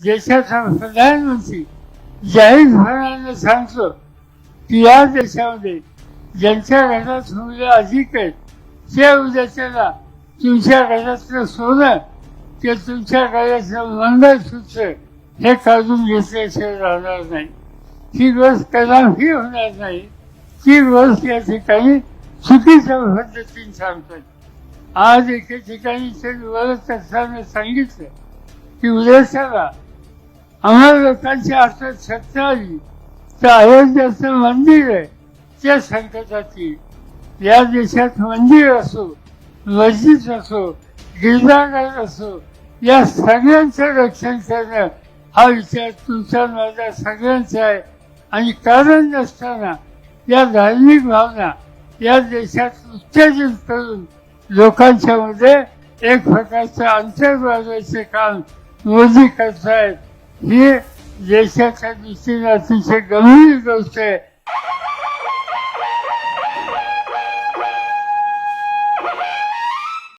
देशाचा प्रधानमंत्री जाहीरपणाने सांगतो की या देशामध्ये ज्यांच्या घरात मुलं अधिक आहेत त्या उद्याच्याला तुमच्या घरातलं सोनं ते तुमच्या घरातलं मंगळसूत्र हे काढून घेतल्याशिवाय राहणार नाही. ही गोष्ट कदापि होणार नाही. ती गोष्ट या ठिकाणी चुकीच्या पद्धतीने सांगतात. आज एके ठिकाणी ते बोलत असताना सांगितलं की उद्याच्याला आम्हा लोकांची आता सत्ता आली तर अयोध्याचं मंदिर आहे त्या संकटात या देशात मंदिर असो मस्जिद असो गिरजाघर असो या सगळ्यांचं रक्षण करणं हा विचार तुमचा माझा सगळ्यांचा आहे. आणि कारण नसताना या धार्मिक भावना या देशात उत्तेजित करून लोकांच्या मध्ये एक प्रकारचं अंतर वाजवायचे काम मोदी करतायत. Nie, jeszcze ta dziewczyna, się goniła, że